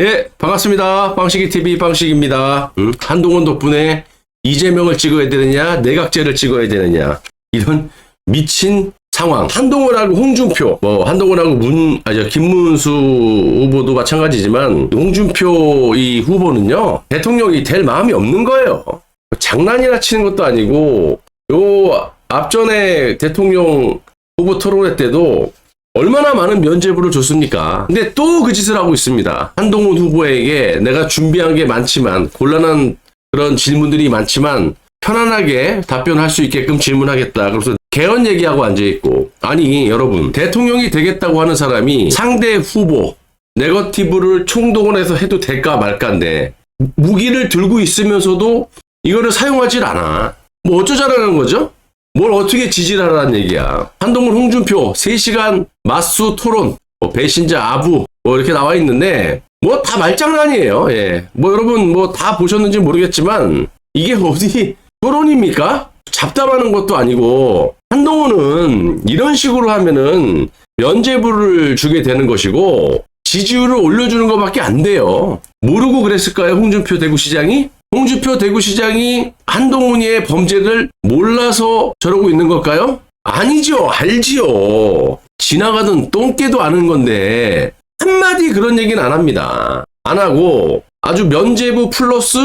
예, 반갑습니다. 빵식이 TV 빵식입니다. 음, 한동훈 덕분에 이재명을 찍어야 되느냐, 내각제를 찍어야 되느냐 이런 미친 상황. 한동훈하고 홍준표, 뭐 한동훈하고 문, 아저 김문수 후보도 마찬가지지만 홍준표 이 후보는요 대통령이 될 마음이 없는 거예요. 장난이나 치는 것도 아니고 요 앞전에 대통령 후보 토론회 때도 얼마나 많은 면죄부를 줬습니까? 근데 또 그 짓을 하고 있습니다. 한동훈 후보에게 내가 준비한 게 많지만 곤란한 그런 질문들이 많지만 편안하게 답변할 수 있게끔 질문하겠다. 그래서 개헌 얘기하고 앉아 있고 아니 여러분 대통령이 되겠다고 하는 사람이 상대 후보 네거티브를 총동원해서 해도 될까 말까인데 무기를 들고 있으면서도 이거를 사용하질 않아. 뭐 어쩌자라는 거죠? 뭘 어떻게 지지하라는 얘기야. 한동훈 홍준표 3시간 맞수 토론, 뭐 배신자 아부, 뭐 이렇게 나와 있는데, 뭐 다 말장난이에요. 예. 뭐 여러분 뭐 다 보셨는지 모르겠지만, 이게 어디 토론입니까? 잡담하는 것도 아니고, 한동훈은 이런 식으로 하면은 면죄부를 주게 되는 것이고, 지지율을 올려주는 것밖에 안 돼요. 모르고 그랬을까요? 홍준표 대구시장이? 홍준표 대구시장이 한동훈이의 범죄를 몰라서 저러고 있는 걸까요? 아니죠. 알지요. 지나가던 똥개도 아는 건데 한마디 그런 얘기는 안 합니다. 안 하고 아주 면죄부 플러스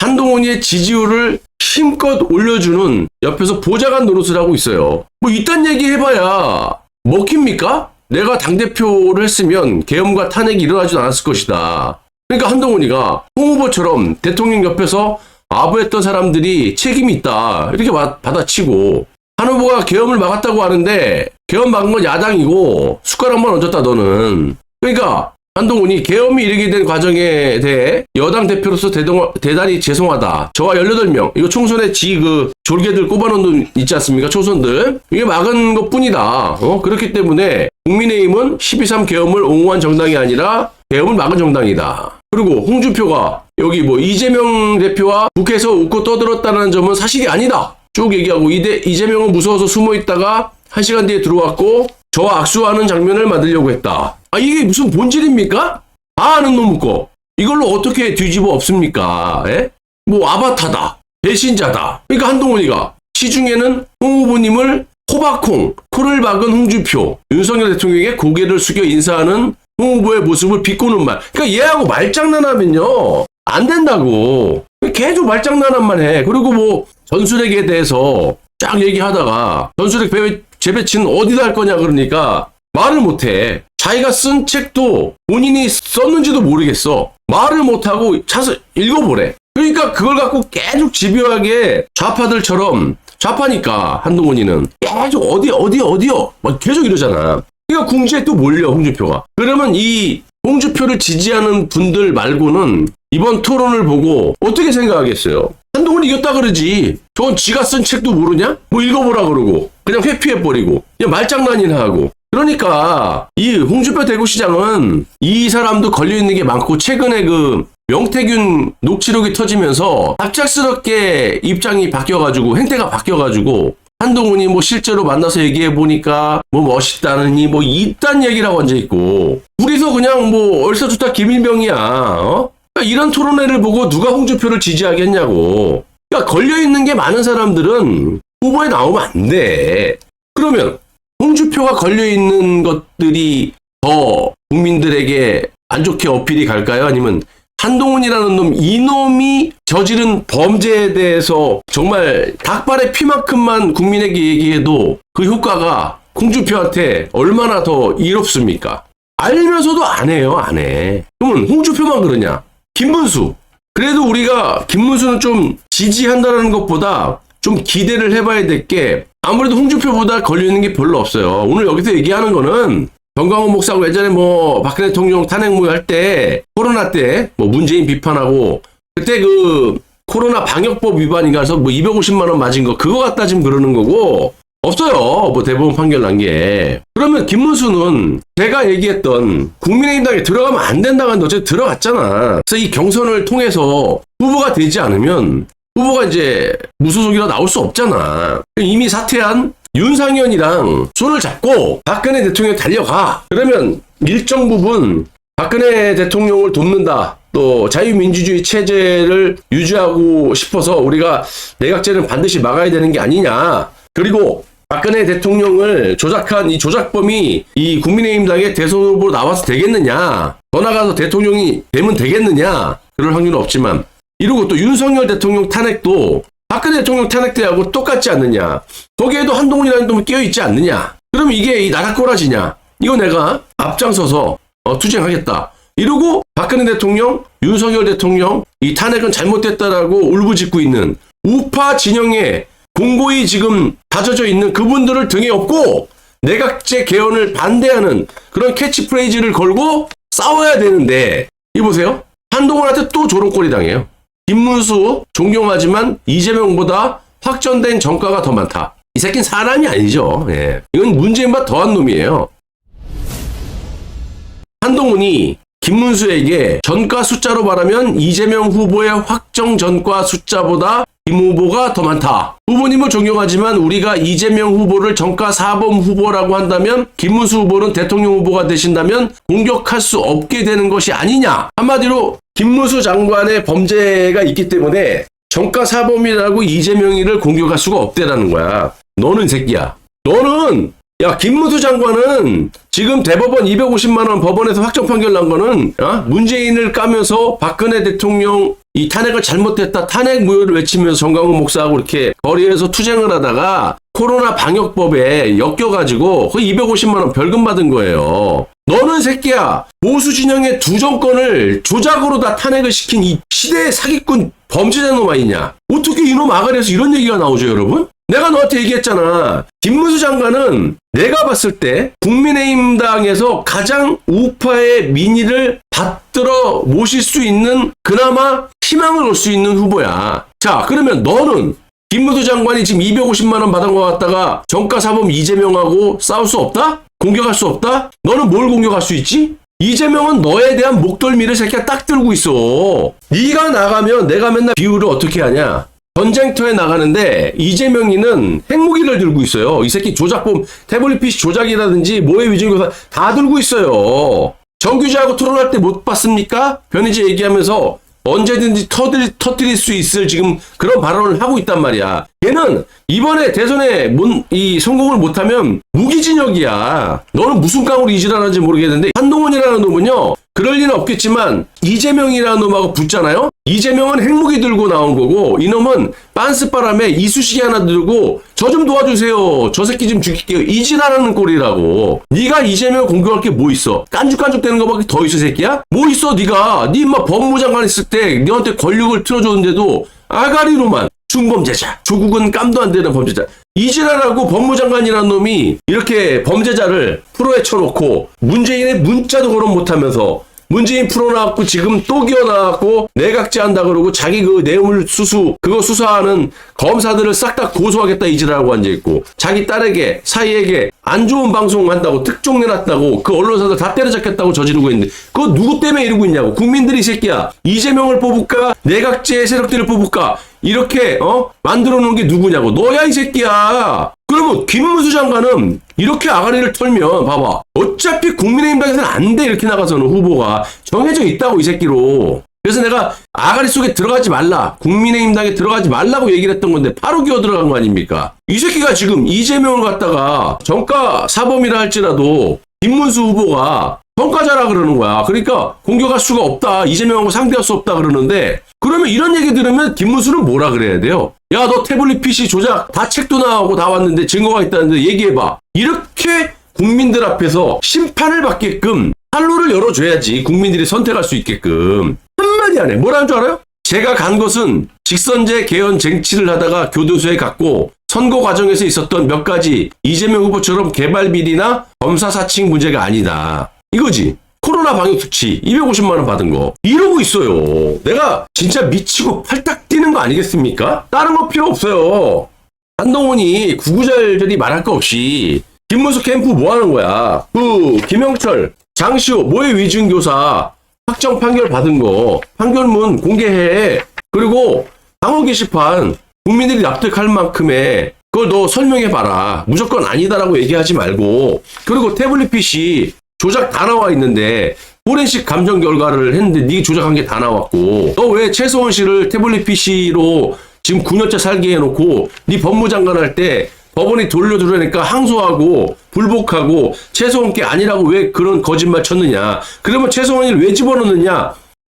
한동훈이의 지지율을 힘껏 올려주는 옆에서 보좌관 노릇을 하고 있어요. 뭐 이딴 얘기 해봐야 먹힙니까? 내가 당대표를 했으면 계엄과 탄핵이 일어나지 않았을 것이다. 그러니까 한동훈이가 홍 후보처럼 대통령 옆에서 아부했던 사람들이 책임이 있다. 이렇게 받- 받아치고 한 후보가 계엄을 막았다고 하는데 계엄 막은 건 야당이고 숟가락만 얹었다 너는. 그러니까 한동훈이 계엄이 이르게 된 과정에 대해 여당 대표로서 대동, 대단히 죄송하다. 저와 18명, 이거 총선에 지 그 졸개들 꼽아놓은 돈 있지 않습니까? 총선들. 이게 막은 것 뿐이다. 어? 그렇기 때문에 국민의힘은 12.3 계엄을 옹호한 정당이 아니라 계엄을 막은 정당이다. 그리고 홍준표가 여기 뭐 이재명 대표와 국회에서 웃고 떠들었다는 점은 사실이 아니다. 쭉 얘기하고 이대, 이재명은 무서워서 숨어 있다가 한 시간 뒤에 들어왔고 저와 악수하는 장면을 만들려고 했다. 아 이게 무슨 본질입니까? 다 아는 놈 거. 이걸로 어떻게 뒤집어 엎습니까? 예? 뭐 아바타다. 배신자다. 그러니까 한동훈이가 시중에는 홍 후보님을 호박콩, 코를 박은 홍준표, 윤석열 대통령에게 고개를 숙여 인사하는 홍 후보의 모습을 비꼬는 말. 그러니까 얘하고 말장난하면요. 안 된다고. 계속 말장난만 해. 그리고 뭐 전술핵에 대해서 쫙 얘기하다가 전술핵 배- 재배치는 어디다 할 거냐 그러니까 말을 못 해. 자기가 쓴 책도 본인이 썼는지도 모르겠어. 말을 못하고 차서 읽어보래. 그러니까 그걸 갖고 계속 집요하게 좌파들처럼 좌파니까 한동훈이는 계속 어디 어디 어디요 막 계속 이러잖아. 그러니까 궁지에 또 몰려 홍준표가. 그러면 이 홍준표를 지지하는 분들 말고는 이번 토론을 보고 어떻게 생각하겠어요? 한동훈 이겼다 그러지. 저건 지가 쓴 책도 모르냐? 뭐 읽어보라 그러고 그냥 회피해버리고 그냥 말장난이나 하고. 그러니까 이 홍준표 대구시장은 이 사람도 걸려 있는 게 많고 최근에 그 명태균 녹취록이 터지면서 갑작스럽게 입장이 바뀌어가지고 행태가 바뀌어가지고 한동훈이 뭐 실제로 만나서 얘기해 보니까 뭐 멋있다느니 뭐 이딴 얘기라고 앉아 있고 우리서 그냥 뭐 얼싸좋다 김일병이야. 어? 그러니까 이런 토론회를 보고 누가 홍준표를 지지하겠냐고. 그러니까 걸려 있는 게 많은 사람들은 후보에 나오면 안 돼. 그러면 홍준표가 걸려 있는 것들이 더 국민들에게 안 좋게 어필이 갈까요? 아니면 한동훈이라는 놈, 이놈이 저지른 범죄에 대해서 정말 닭발의 피만큼만 국민에게 얘기해도 그 효과가 홍준표한테 얼마나 더 이롭습니까? 알면서도 안 해요, 안 해. 그러면 홍준표만 그러냐? 김문수. 그래도 우리가 김문수는 좀 지지한다는 것보다 좀 기대를 해봐야 될 게 아무래도 홍준표보다 걸려있는 게 별로 없어요. 오늘 여기서 얘기하는 거는 정광훈 목사고 예전에 뭐 박근혜 대통령 탄핵 모의 할 때 코로나 때 뭐 문재인 비판하고 그때 그 코로나 방역법 위반인가 해서 뭐 250만 원 맞은 거 그거 갖다 지금 그러는 거고 없어요. 뭐 대법원 판결 난 게. 그러면 김문수는 제가 얘기했던 국민의힘당에 들어가면 안 된다고 하는데 어쨌든 들어갔잖아. 그래서 이 경선을 통해서 후보가 되지 않으면 후보가 이제 무소속이라 나올 수 없잖아. 이미 사퇴한 윤상현이랑 손을 잡고 박근혜 대통령 달려가. 그러면 일정 부분 박근혜 대통령을 돕는다. 또 자유민주주의 체제를 유지하고 싶어서 우리가 내각제는 반드시 막아야 되는 게 아니냐. 그리고 박근혜 대통령을 조작한 이 조작범이 이 국민의힘당의 대선 후보로 나와서 되겠느냐. 더 나가서 대통령이 되면 되겠느냐. 그럴 확률은 없지만 이러고 또 윤석열 대통령 탄핵도 박근혜 대통령 탄핵 때하고 똑같지 않느냐. 거기에도 한동훈이라는 놈이 끼어있지 않느냐. 그럼 이게 이 나라 꼬라지냐. 이거 내가 앞장서서 어, 투쟁하겠다. 이러고 박근혜 대통령, 윤석열 대통령 이 탄핵은 잘못됐다라고 울부짖고 있는 우파 진영에 공고히 지금 다져져 있는 그분들을 등에 업고 내각제 개헌을 반대하는 그런 캐치프레이즈를 걸고 싸워야 되는데 이 보세요. 한동훈한테 또 조롱거리 당해요. 김문수 존경하지만 이재명보다 확전된 정가가 더 많다. 이 새끼는 사람이 아니죠. 예. 이건 문재인보다 더한 놈이에요. 한동훈이 김문수에게 전가 숫자로 말하면 이재명 후보의 확정 전가 숫자보다 김 후보가 더 많다. 후보님을 존경하지만 우리가 이재명 후보를 전가 사범 후보라고 한다면 김문수 후보는 대통령 후보가 되신다면 공격할 수 없게 되는 것이 아니냐. 한마디로 김문수 장관의 범죄가 있기 때문에 정가 사범이라고 이재명이를 공격할 수가 없대라는 거야. 너는 이 새끼야. 너는 야 김문수 장관은 지금 대법원 250만 원 법원에서 확정 판결 난 거는 어? 문재인을 까면서 박근혜 대통령 이 탄핵을 잘못했다 탄핵 무효를 외치면서 정강훈 목사하고 이렇게 거리에서 투쟁을 하다가 코로나 방역법에 엮여가지고 그 250만 원 벌금 받은 거예요. 너는 새끼야 보수 진영의 두 정권을 조작으로 다 탄핵을 시킨 이 시대의 사기꾼 범죄자 놈 아니냐? 어떻게 이놈 아가리에서 이런 얘기가 나오죠, 여러분? 내가 너한테 얘기했잖아. 김문수 장관은 내가 봤을 때 국민의힘당에서 가장 우파의 민의를 받들어 모실 수 있는 그나마 희망을 올 수 있는 후보야. 자, 그러면 너는 김문수 장관이 지금 250만 원 받은 것 같다가 정가 사범 이재명하고 싸울 수 없다? 공격할 수 없다? 너는 뭘 공격할 수 있지? 이재명은 너에 대한 목덜미를 새끼가 딱 들고 있어. 네가 나가면 내가 맨날 비유를 어떻게 하냐? 전쟁터에 나가는데 이재명이는 핵무기를 들고 있어요. 이 새끼 조작범 태블릿 PC 조작이라든지 모해 위증교사 다 들고 있어요. 정규자하고 토론할 때 못 봤습니까? 변희재 얘기하면서 언제든지 터들, 터뜨릴 수 있을 지금 그런 발언을 하고 있단 말이야. 얘는 이번에 대선에 문, 이 성공을 못하면 무기징역이야. 너는 무슨 깡으로 이질하는지 모르겠는데 한동훈이라는 놈은요. 그럴 리는 없겠지만 이재명이라는 놈하고 붙잖아요. 이재명은 핵무기 들고 나온 거고 이놈은 빤스바람에 이쑤시개 하나 들고 저 좀 도와주세요. 저 새끼 좀 죽일게요. 이질하는 꼴이라고. 네가 이재명 공격할 게 뭐 있어? 깐죽깐죽 되는 거밖에 더 있어 새끼야? 뭐 있어 네가? 네 인마 법무장관 있을 때 너한테 권력을 틀어줬는데도 아가리로만 중범죄자. 조국은 깜도 안 되는 범죄자. 이지라라고 법무장관이라는 놈이 이렇게 범죄자를 프로에 쳐놓고 문재인의 문자도 거론 못하면서 문재인 풀어나왔고 지금 또 기어 나왔고 내각제 한다 그러고 자기 그 뇌물 수수 그거 수사하는 검사들을 싹 다 고소하겠다 이지라고 앉아 있고 자기 딸에게 사이에게 안 좋은 방송 한다고 특종 내놨다고 그 언론사들 다 때려잡겠다고 저지르고 있는데 그거 누구 때문에 이러고 있냐고. 국민들이 이 새끼야. 이재명을 뽑을까? 내각제 세력들을 뽑을까 이렇게 어? 만들어 놓은 게 누구냐고. 너야 이 새끼야. 그러면 김문수 장관은 이렇게 아가리를 털면 봐봐. 어차피 국민의힘 당에서는 안 돼 이렇게 나가서는 후보가. 정해져 있다고 이 새끼로. 그래서 내가 아가리 속에 들어가지 말라. 국민의힘 당에 들어가지 말라고 얘기를 했던 건데 바로 기어 들어간 거 아닙니까? 이 새끼가 지금 이재명을 갖다가 정가 사범이라 할지라도 김문수 후보가 평가자라 그러는 거야. 그러니까 공격할 수가 없다. 이재명하고 상대할 수 없다 그러는데 그러면 이런 얘기 들으면 김문수는 뭐라 그래야 돼요? 야, 너 태블릿 PC 조작 다 책도 나오고 다 왔는데 증거가 있다는데 얘기해봐. 이렇게 국민들 앞에서 심판을 받게끔 판로를 열어줘야지 국민들이 선택할 수 있게끔 한마디 안 해. 뭐라는 줄 알아요? 제가 간 것은 직선제 개헌 쟁취를 하다가 교도소에 갔고 선거 과정에서 있었던 몇 가지 이재명 후보처럼 개발 비리나 검사 사칭 문제가 아니다. 이거지. 코로나 방역 수치 250만 원 받은 거 이러고 있어요. 내가 진짜 미치고 팔딱 뛰는 거 아니겠습니까? 다른 거 필요 없어요. 한동훈이 구구절절히 말할 거 없이 김문수 캠프 뭐 하는 거야? 그 김영철, 장시호 모의 위증 교사 확정 판결 받은 거 판결문 공개해. 그리고 방어 게시판 국민들이 납득할 만큼의 그걸 너 설명해 봐라. 무조건 아니다라고 얘기하지 말고 그리고 태블릿 PC 조작 다 나와 있는데 포렌식 감정 결과를 했는데 네 조작한 게 다 나왔고 너 왜 최소원 씨를 태블릿 PC로 지금 9년째 살게 해놓고 네 법무장관 할 때 법원이 돌려주려니까 항소하고 불복하고 최소원 게 아니라고 왜 그런 거짓말 쳤느냐. 그러면 최소원이를 왜 집어넣느냐.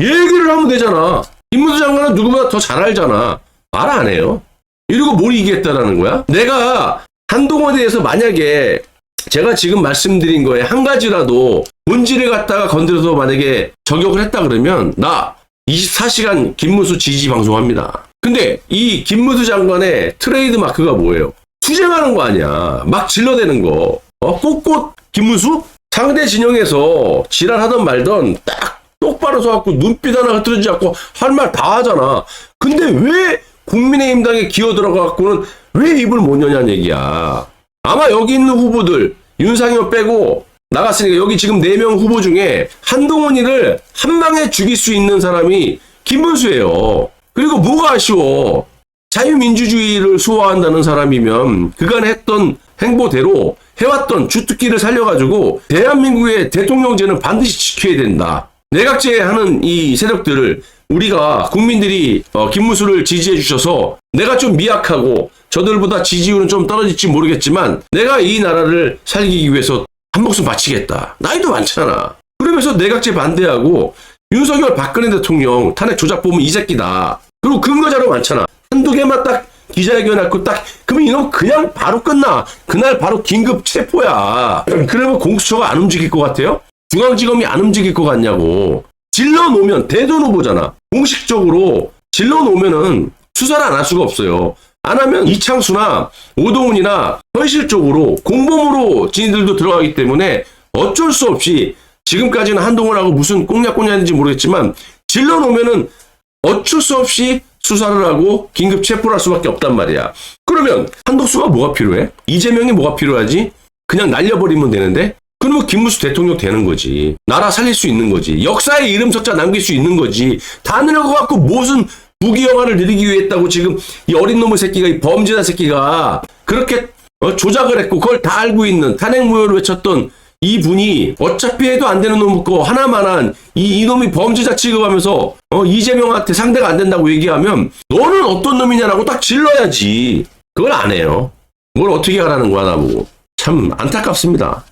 얘기를 하면 되잖아. 김무수 장관은 누구보다 더 잘 알잖아. 말 안 해요? 이러고 뭘 이기겠다라는 거야? 내가 한동훈에 대해서 만약에 제가 지금 말씀드린 거에 한 가지라도 본질을 갖다가 건드려서 만약에 저격을 했다 그러면 나 24시간 김무수 지지 방송합니다. 근데 이 김무수 장관의 트레이드 마크가 뭐예요? 투쟁하는 거 아니야. 막 질러대는 거. 어? 꽃꽃 김무수? 상대 진영에서 지랄하던 말던 딱 똑바로 서갖고 눈빛 하나 흐트러지지 않고 할 말 다 하잖아. 근데 왜 국민의힘당에 기어 들어가갖고는 왜 입을 못 여냐는 얘기야. 아마 여기 있는 후보들 윤상현 빼고 나갔으니까 여기 지금 네명 후보 중에 한동훈이를 한 방에 죽일 수 있는 사람이 김문수예요. 그리고 뭐가 아쉬워? 자유민주주의를 수호한다는 사람이면 그간 했던 행보대로 해왔던 주특기를 살려가지고 대한민국의 대통령제는 반드시 지켜야 된다. 내각제 하는 이 세력들을 우리가 국민들이 어, 김무수를 지지해 주셔서 내가 좀 미약하고 저들보다 지지율은 좀 떨어질지 모르겠지만 내가 이 나라를 살리기 위해서 한 목숨 바치겠다. 나이도 많잖아. 그러면서 내각제 반대하고 윤석열 박근혜 대통령 탄핵 조작 보면 이 새끼다. 그리고 근거 자료 많잖아. 한두 개만 딱 기자회견 했고 딱 그러면 이놈 그냥 바로 끝나. 그날 바로 긴급 체포야. 그러면 공수처가 안 움직일 것 같아요? 중앙지검이 안 움직일 것 같냐고. 질러 놓으면 대선 후보잖아. 공식적으로 질러 놓으면은 수사를 안 할 수가 없어요. 안 하면 이창수나 오동훈이나 현실적으로 공범으로 지인들도 들어가기 때문에 어쩔 수 없이 지금까지는 한동훈하고 무슨 꽁냥꽁냥인지 모르겠지만 질러 놓으면은 어쩔 수 없이 수사를 하고 긴급 체포를 할 수밖에 없단 말이야. 그러면 한독수가 뭐가 필요해? 이재명이 뭐가 필요하지? 그냥 날려버리면 되는데? 그러면 김무수 대통령 되는 거지. 나라 살릴 수 있는 거지. 역사에 이름 석자 남길 수 있는 거지. 다 늙어갖고 무슨 부귀영화를 누리기 위해 했다고 지금 이 어린 놈의 새끼가 이 범죄자 새끼가 그렇게 어, 조작을 했고 그걸 다 알고 있는 탄핵무효를 외쳤던 이 분이 어차피 해도 안 되는 놈 거 하나만한 이 이놈이 범죄자 취급하면서 어, 이재명한테 상대가 안 된다고 얘기하면 너는 어떤 놈이냐라고 딱 질러야지. 그걸 안 해요. 그걸 어떻게 하라는 거야 나보고. 참 안타깝습니다.